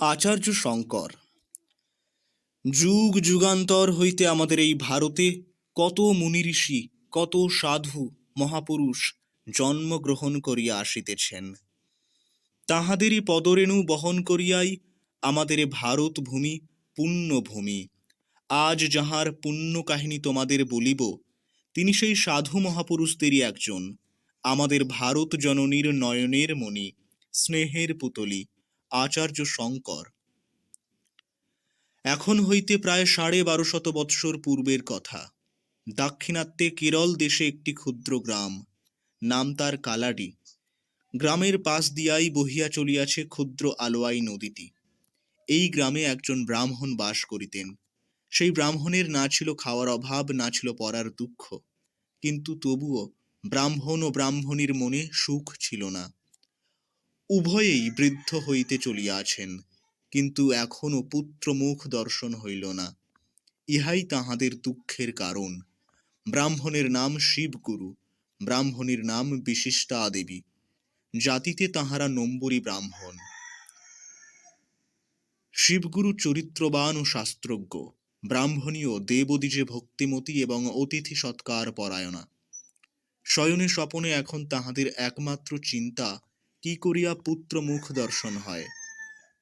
আচার্য শঙ্কর, যুগ যুগান্তর হইতে আমাদের এই ভারতে কত মুনি ঋষি, কত সাধু, মহাপুরুষ জন্মগ্রহণ করিয়া আসিতেছেন। তাহাদেরই পদরেণু বহন করিয়াই আমাদের ভারত ভূমি পুণ্যভূমি আজ যাহার পুণ্য কাহিনী তোমাদের বলিব, তিনি সেই সাধু মহাপুরুষদেরই একজন, আমাদের ভারত জননীর নয়নের মণি, স্নেহের পুতলি। আচার্য শঙ্কর। এখন হইতে প্রায় সাড়ে বারোশত বৎসর পূর্বের কথা। দাক্ষিণাত্যে কেরল দেশে একটি ক্ষুদ্র গ্রাম, নাম তার কালাডি। গ্রামের পাশ দিয়াই বহিয়া চলিয়াছে ক্ষুদ্র আলোয়াই নদীটি। এই গ্রামে একজন ব্রাহ্মণ বাস করিতেন। সেই ব্রাহ্মণের না ছিল খাওয়ার অভাব, না ছিল পড়ার দুঃখ। কিন্তু তবুও ব্রাহ্মণ ও ব্রাহ্মণীর মনে সুখ ছিল না। উভয়েই বৃদ্ধ হইতে চলিয়াছেন, কিন্তু এখনও পুত্র মুখ দর্শন হইল না। ইহাই তাহাদের দুঃখের কারণ। ব্রাহ্মণের নাম শিবগুরু, ব্রাহ্মণীর নাম বিশিষ্টা দেবী জাতিতে তাহারা নম্বরী ব্রাহ্মণ। শিবগুরু চরিত্রবান ও শাস্ত্রজ্ঞ ব্রাহ্মণীয় দেবদ্বিজে ভক্তিমতী এবং অতিথি সৎকার পরায়ণা। শয়নে স্বপনে এখন তাহাদের একমাত্র চিন্তা কি করিয়া পুত্র মুখ দর্শন হয়?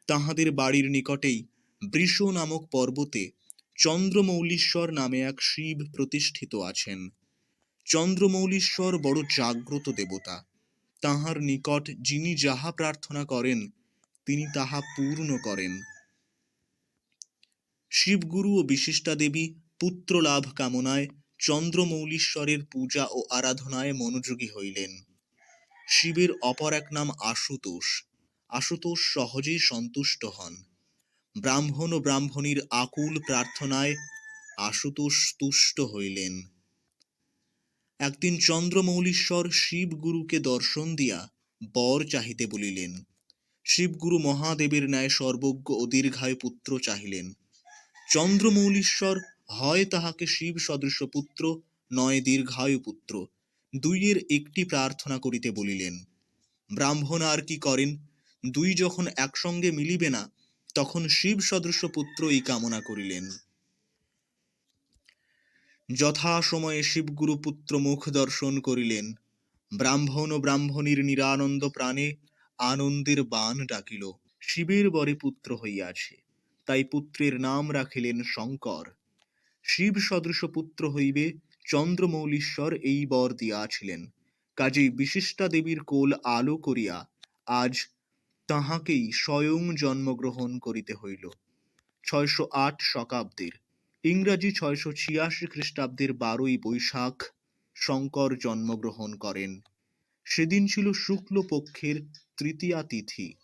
তাহাদের বাড়ির নিকটেই বৃষ নামক পর্বতে চন্দ্রমৌলীশ্বর নামে এক শিব প্রতিষ্ঠিত আছেন। চন্দ্রমৌলীশ্বর বড় জাগ্রত দেবতা। তাহার নিকট যিনি যাহা প্রার্থনা করেন, তিনি তাহা পূর্ণ করেন। শিবগুরু ও বিশিষ্টা দেবী পুত্র লাভ কামনায় চন্দ্রমৌলীশ্বরের পূজা ও আরাধনায় মনোযোগী হইলেন। শিবের অপর এক নাম আশুতোষ। আশুতোষ সহজেই সন্তুষ্ট হন। ব্রাহ্মণ ও ব্রাহ্মণীর আকুল প্রার্থনায় আশুতোষ তুষ্ট হইলেন। একদিন চন্দ্রমৌলীশ্বর শিবগুরুকে দর্শন দিয়া বর চাহিতে বলিলেন, শিবগুরু মহাদেবের ন্যায় সর্বজ্ঞ ও দীর্ঘায় পুত্র চাহিলেন। চন্দ্রমৌলীশ্বর, হয় তাহাকে শিব সদৃশ পুত্র, নয় দীর্ঘায়ু পুত্র। দুইয়ের একটি প্রার্থনা করিতে বলিলেন, ব্রাহ্মণ আর কি করেন? দুই যখন একসঙ্গে মিলিবে না, তখন শিব সদৃশ পুত্র এই কামনা করিলেন। যথা সময়ে শিবগুরু পুত্র মুখ দর্শন করিলেন। ব্রাহ্মণ ও ব্রাহ্মণীর নিরানন্দ প্রাণে আনন্দের বান ডাকিল। শিবের বরে পুত্র হইয়াছে, তাই পুত্রের নাম রাখিলেন শঙ্কর। শিব সদৃশ পুত্র হইবে চন্দ্রমৌলীশ্বর এই বর দিয়াছিলেন। কাজেই বিশিষ্টা দেবীর কোল আলো করিয়া আজ তাহাকেই স্বয়ং জন্মগ্রহণ করিতে হইল। ছয়শো আট শকাব্দীর, ইংরাজি ছয়শো ছিয়াশি খ্রিস্টাব্দের বারোই বৈশাখ শঙ্কর জন্মগ্রহণ করেন। সেদিন ছিল শুক্ল পক্ষের তৃতীয়া তিথি।